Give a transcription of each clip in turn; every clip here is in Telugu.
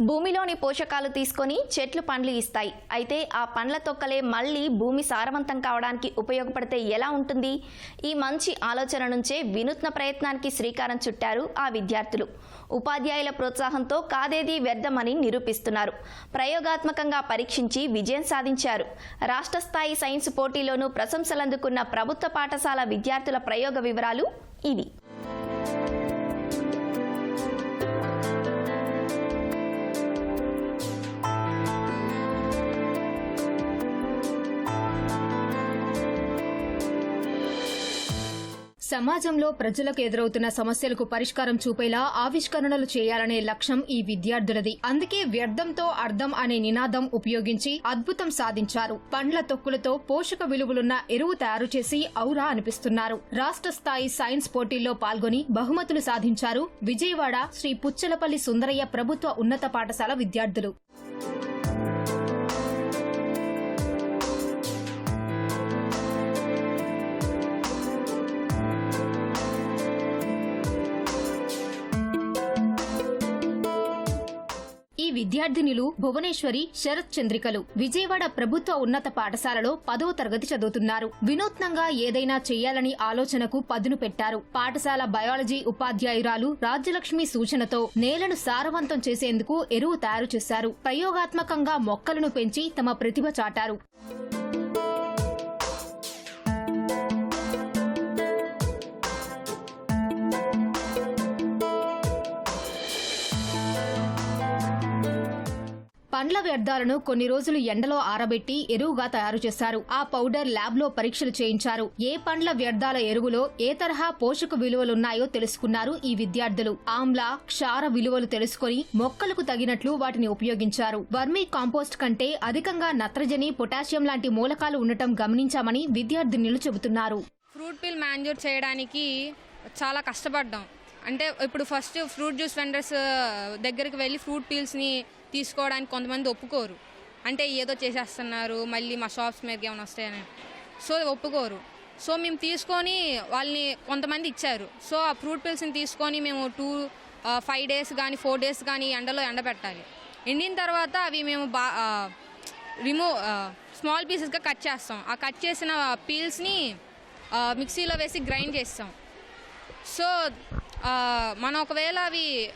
భూమిలోని పోషకాలు తీసుకొని చెట్లు పండ్లు ఇస్తాయి. అయితే ఆ పండ్ల తొక్కలే మళ్ళీ భూమి సారవంతం కావడానికి ఉపయోగపడితే ఎలా ఉంటుంది? ఈ మంచి ఆలోచన నుంచే వినూత్న ప్రయత్నానికి శ్రీకారం చుట్టారు ఆ విద్యార్థులు. ఉపాధ్యాయుల ప్రోత్సాహంతో కాదేది వ్యర్థమని నిరూపిస్తున్నారు. ప్రయోగాత్మకంగా పరీక్షించి విజయం సాధించారు. రాష్ట్ర స్థాయి సైన్స్ పోటీలోనూ ప్రశంసలందుకున్న ప్రభుత్వ పాఠశాల విద్యార్థుల ప్రయోగ వివరాలు ఇవి. సమాజంలో ప్రజలకు ఎదురవుతున్న సమస్యలకు పరిష్కారం చూపేలా ఆవిష్కరణలు చేయాలనే లక్ష్యం ఈ విద్యార్థులది. అందుకే వ్యర్థంతో అర్థం అనే నినాదం ఉపయోగించి అద్భుతం సాధించారు. పండ్ల తొక్కులతో పోషక విలువలున్న ఎరువు తయారు చేసి ఔరా అనిపిస్తున్నారు. రాష్ట్ర స్థాయి సైన్స్ పోటీల్లో పాల్గొని బహుమతులు సాధించారు విజయవాడ శ్రీ పుచ్చలపల్లి సుందరయ్య ప్రభుత్వ ఉన్నత పాఠశాల విద్యార్థులు. విద్యార్థినులు భువనేశ్వరి శరత్ చంద్రికలు. విజయవాడ ప్రభుత్వ ఉన్నత పాఠశాలలో పదవ తరగతి చదువుతున్నారు. వినూత్నంగా ఏదైనా చేయాలని ఆలోచనకు పదును పెట్టారు. పాఠశాల బయాలజీ ఉపాధ్యాయురాలు రాజ్యలక్ష్మి సూచనతో నేలను సారవంతం చేసేందుకు ఎరువు తయారు చేశారు. ప్రయోగాత్మకంగా మొక్కలను పెంచి తమ ప్రతిభ చాటారు. పండ్ల వ్యర్థాలను కొన్ని రోజులు ఎండలో ఆరబెట్టి ఎరువుగా తయారు చేశారు. ఆ పౌడర్ ల్యాబ్లో పరీక్షలు చేయించారు. ఏ పండ్ల వ్యర్థాల ఎరువులో ఏ తరహా పోషక విలువలున్నాయో తెలుసుకున్నారు ఈ విద్యార్థులు. ఆమ్ల క్షార విలువలు తెలుసుకొని మొక్కలకు తగినట్లు వాటిని ఉపయోగించారు. వర్మీ కాంపోస్ట్ కంటే అధికంగా నత్రజని పొటాషియం లాంటి మూలకాలు ఉండటం గమనించామని విద్యార్థినులు చెబుతున్నారు. ఫ్రూట్ పిల్ మ్యాన్యూర్ చేయడానికి చాలా కష్టపడ్డాం. అంటే ఇప్పుడు ఫస్ట్ ఫ్రూట్ జ్యూస్ వెండర్స్ దగ్గరికి వెళ్ళి ఫ్రూట్ పీల్స్ని తీసుకోవడానికి కొంతమంది ఒప్పుకోరు. అంటే ఏదో చేసేస్తున్నారు మళ్ళీ మా షాప్స్ మీదకి ఏమైనా వస్తాయని. సో ఒప్పుకోరు. సో మేము తీసుకొని వాళ్ళని కొంతమంది ఇచ్చారు. సో ఆ ఫ్రూట్ పీల్స్ని తీసుకొని మేము టూ ఫైవ్ డేస్ కానీ ఫోర్ డేస్ కానీ ఎండలో ఎండబెట్టాలి. ఎండిన తర్వాత అవి మేము బా రిమూవ్ స్మాల్ పీసెస్గా కట్ చేస్తాం. ఆ కట్ చేసిన పీల్స్ని మిక్సీలో వేసి గ్రైండ్ చేస్తాం. సో మనం ఒకవేళ అవి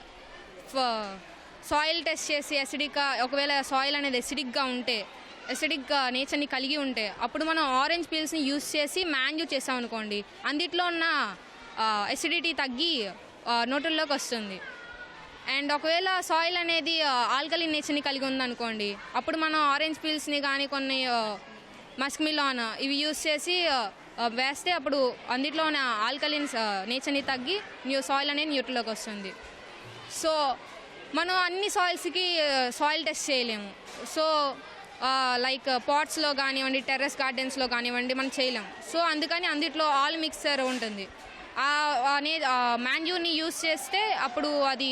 సాయిల్ టెస్ట్ చేసి ఎసిడిక్ ఒకవేళ సాయిల్ అనేది ఎసిడిక్గా ఉంటే ఎసిడిక్గా నేచర్ని కలిగి ఉంటే అప్పుడు మనం ఆరెంజ్ పీల్స్ని యూస్ చేసి మ్యాన్యూ చేసాం అనుకోండి ఉన్న ఎసిడిటీ తగ్గి నోటుల్లోకి వస్తుంది. అండ్ ఒకవేళ సాయిల్ అనేది ఆల్కలిన్ నేచర్ని కలిగి ఉందనుకోండి అప్పుడు మనం ఆరెంజ్ పీల్స్ని కానీ కొన్ని మస్క్ మిలాన్ ఇవి యూస్ చేసి వేస్తే అప్పుడు అందులో ఉన్న ఆల్కలిన్ నేచర్ని తగ్గి న్యూ సాయిల్ అనేది న్యూట్రల్లోకి వస్తుంది. సో మనం అన్ని సాయిల్స్కి సాయిల్ టెస్ట్ చేయలేము. సో లైక్ పాట్స్లో కానివ్వండి టెర్రస్ గార్డెన్స్లో కానివ్వండి మనం చేయలేము సో అందుకని అందుట్లో ఆల్ మిక్సర్ ఉంటుంది. ఆ అనే యూస్ చేస్తే అప్పుడు అది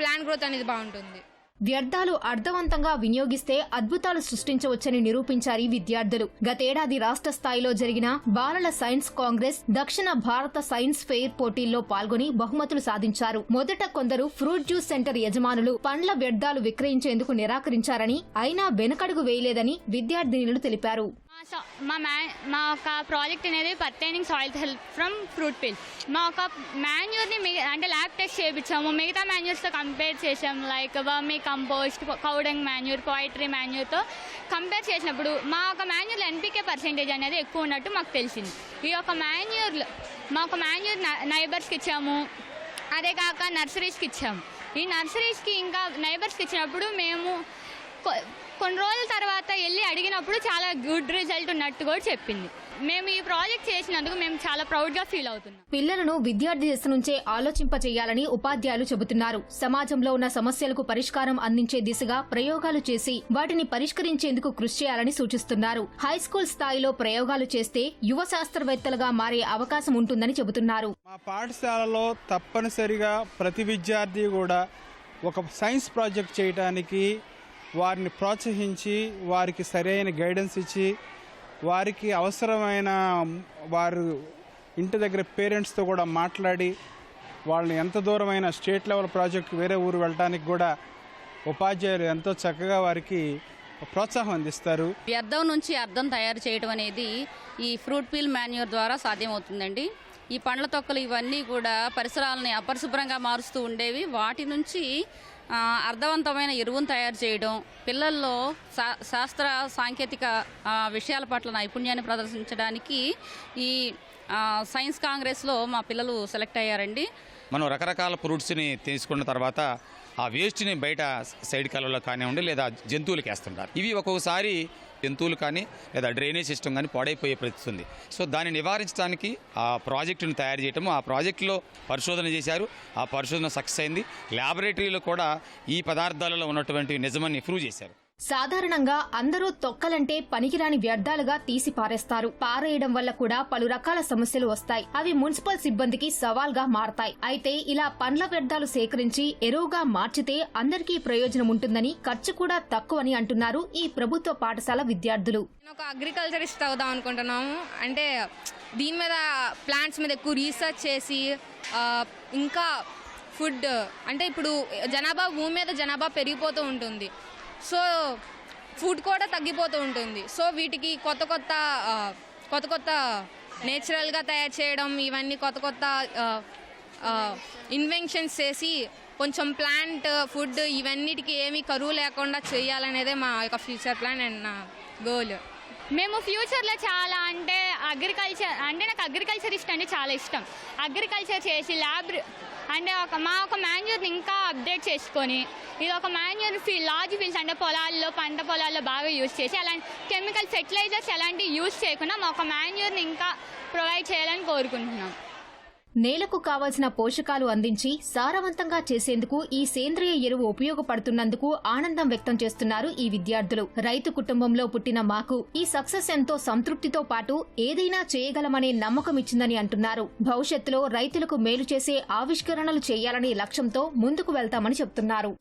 ప్లాంట్ గ్రోత్ అనేది బాగుంటుంది. వ్యర్థాలు అర్థవంతంగా వినియోగిస్తే అద్భుతాలు సృష్టించవచ్చని నిరూపించారు విద్యార్థులు. గతేడాది రాష్ట్ర స్థాయిలో జరిగిన బాలల సైన్స్ కాంగ్రెస్ దక్షిణ భారత సైన్స్ ఫెయిర్ పోటీల్లో పాల్గొని బహుమతులు సాధించారు. మొదట కొందరు ఫ్రూట్ జ్యూస్ సెంటర్ యజమానులు పండ్ల వ్యర్థాలు విక్రయించేందుకు నిరాకరించారని అయినా వెనకడుగు వేయలేదని విద్యార్థినులు తెలిపారు. మా సా- మా మ్యా మా ఒక ప్రాజెక్ట్ అనేది pertaining soil help from fruit peel మా ఒక మాన్యూర్ని మిగ అంటే ల్యాబ్ టెస్ట్ చేయించాము మిగతా మాన్యూర్స్తో కంపేర్ చేసాము like vermicompost cow dung manure poultry మాన్యూర్తో compare చేసినప్పుడు మా ఒక మాన్యూర్లో ఎన్పికే పర్సెంటేజ్ అనేది ఎక్కువ ఉన్నట్టు మాకు తెలిసింది. ఈ యొక్క మాన్యూర్లో మా ఒక మాన్యూర్ నైబర్స్కి ఇచ్చాము. అదే కాక నర్సరీస్కి ఇచ్చాము. ఈ నర్సరీస్కి ఇంకా నైబర్స్కి ఇచ్చినప్పుడు మేము కొన్ని రోజుల తర్వాత వెళ్ళి అడిగినప్పుడు చాలా గుడ్ రిజల్ట్ ఉన్నట్టు కూడా చెప్పింది. మేము ఈ ప్రాజెక్ట్ చేసినందుకు మేము చాలా ప్రౌడ్గా ఫీల్ అవుతున్నాం. పిల్లలను విద్యార్థి దశ నుంచే ఆలోచింపచేయాలని ఉపాధ్యాయులు చెబుతున్నారు. సమాజంలో ఉన్న సమస్యలకు పరిష్కారం అందించే దిశగా ప్రయోగాలు చేసి వాటిని పరిష్కరించేందుకు కృషి చేయాలని సూచిస్తున్నారు. హైస్కూల్ స్థాయిలో ప్రయోగాలు చేస్తే యువ శాస్త్రవేత్తలుగా మారే అవకాశం ఉంటుందని చెబుతున్నారు. మా పాఠశాలలో తప్పనిసరిగా ప్రతి విద్యార్థి కూడా ఒక సైన్స్ ప్రాజెక్ట్ చేయడానికి వారిని ప్రోత్సహించి వారికి సరైన గైడెన్స్ ఇచ్చి వారికి అవసరమైన వారు ఇంటి దగ్గర పేరెంట్స్తో కూడా మాట్లాడి వాళ్ళని ఎంత దూరమైన స్టేట్ లెవెల్ ప్రాజెక్ట్ వేరే ఊరు వెళ్ళడానికి కూడా ఉపాధ్యాయులు ఎంతో చక్కగా వారికి ప్రోత్సాహం అందిస్తారు. వ్యర్థం నుంచి అర్థం తయారు చేయడం అనేది ఈ ఫ్రూట్ పీల్ మాన్యూర్ ద్వారా సాధ్యమవుతుందండి. ఈ పండ్ల తొక్కలు ఇవన్నీ కూడా పరిసరాలని అపరిశుభ్రంగా మారుస్తూ ఉండేవి. వాటి నుంచి అర్థవంతమైన ఎరువును తయారు చేయడం పిల్లల్లో శా శాస్త్ర సాంకేతిక విషయాల పట్ల నైపుణ్యాన్ని ప్రదర్శించడానికి ఈ సైన్స్ కాంగ్రెస్లో మా పిల్లలు సెలెక్ట్ అయ్యారండి. మనం రకరకాల ఫ్రూట్స్ని తీసుకున్న తర్వాత ఆ వేస్ట్ని బయట సైడ్ కాలంలో కానివ్వండి లేదా జంతువులకి వేస్తుంటారు. ఇవి ఒక్కొక్కసారి జంతువులు కానీ లేదా డ్రైనేజ్ సిస్టమ్ కానీ పాడైపోయే పరిస్థితి ఉంది. సో దాన్ని నివారించడానికి ఆ ప్రాజెక్టును తయారు చేయటము ఆ ప్రాజెక్టులో పరిశోధన చేశారు. ఆ పరిశోధన సక్సెస్ అయింది. ల్యాబొరేటరీలో కూడా ఈ పదార్థాలలో ఉన్నటువంటి నిజమని ప్రూవ్ చేశారు. సాధారణంగా అందరూ తొక్కలంటే పనికిరాని వ్యర్థాలుగా తీసి పారేస్తారు. పారేయడం వల్ల కూడా పలు రకాల సమస్యలు వస్తాయి. అవి మున్సిపల్ సిబ్బందికి సవాల్గా మారతాయి. అయితే ఇలా పండ్ల వ్యర్థాలు సేకరించి ఎరువుగా మార్చితే అందరికీ ప్రయోజనం ఉంటుందని ఖర్చు కూడా తక్కువని అంటున్నారు ఈ ప్రభుత్వ పాఠశాల విద్యార్థులు. ఒక అగ్రికల్చరిస్ట్ అవుదాం అనుకుంటున్నాము. అంటే దీని మీద ప్లాంట్స్ మీద ఎక్కువ రీసెర్చ్ చేసి ఇంకా ఫుడ్ అంటే ఇప్పుడు జనాభా భూమి మీద జనాభా పెరిగిపోతూ ఉంటుంది. సో ఫుడ్ కూడా తగ్గిపోతూ ఉంటుంది. సో వీటికి కొత్త కొత్త కొత్త కొత్త నేచురల్గా తయారు చేయడం ఇవన్నీ కొత్త కొత్త ఇన్వెన్షన్స్ చేసి కొంచెం ప్లాంట్ ఫుడ్ ఇవన్నిటికి ఏమీ కరువు లేకుండా చేయాలనేదే మా యొక్క ఫ్యూచర్ ప్లాన్ అండ్ నా గోల్ మేము ఫ్యూచర్లో చాలా అంటే అగ్రికల్చర్ అంటే నాకు అగ్రికల్చర్ ఇష్టం అంటే చాలా ఇష్టం. అగ్రికల్చర్ చేసి ల్యాబ్ అంటే ఒక మా ఒక మాన్యూర్ని ఇంకా అప్డేట్ చేసుకొని ఇది ఒక మాన్యూర్ ఫీల్ లార్జ్ ఫీల్డ్స్ అంటే పొలాల్లో పంట పొలాల్లో బాగా యూజ్ చేసి అలాంటి కెమికల్ ఫెర్టిలైజర్స్ ఎలాంటివి యూజ్ చేయకుండా మా ఒక మాన్యూర్ని ఇంకా ప్రొవైడ్ చేయాలని కోరుకుంటున్నాం. నేలకు కావలసిన పోషకాలు అందించి సారవంతంగా చేసేందుకు ఈ సేంద్రియ ఎరువు ఉపయోగపడుతున్నందుకు ఆనందం వ్యక్తం చేస్తున్నారు ఈ విద్యార్థులు. రైతు కుటుంబంలో పుట్టిన మాకు ఈ సక్సెస్ ఎంతో సంతృప్తితో పాటు ఏదైనా చేయగలమనే నమ్మకం ఇచ్చిందని అంటున్నారు. భవిష్యత్తులో రైతులకు మేలు చేసే ఆవిష్కరణలు చేయాలనే లక్ష్యంతో ముందుకు వెళ్తామని చెప్తున్నారు.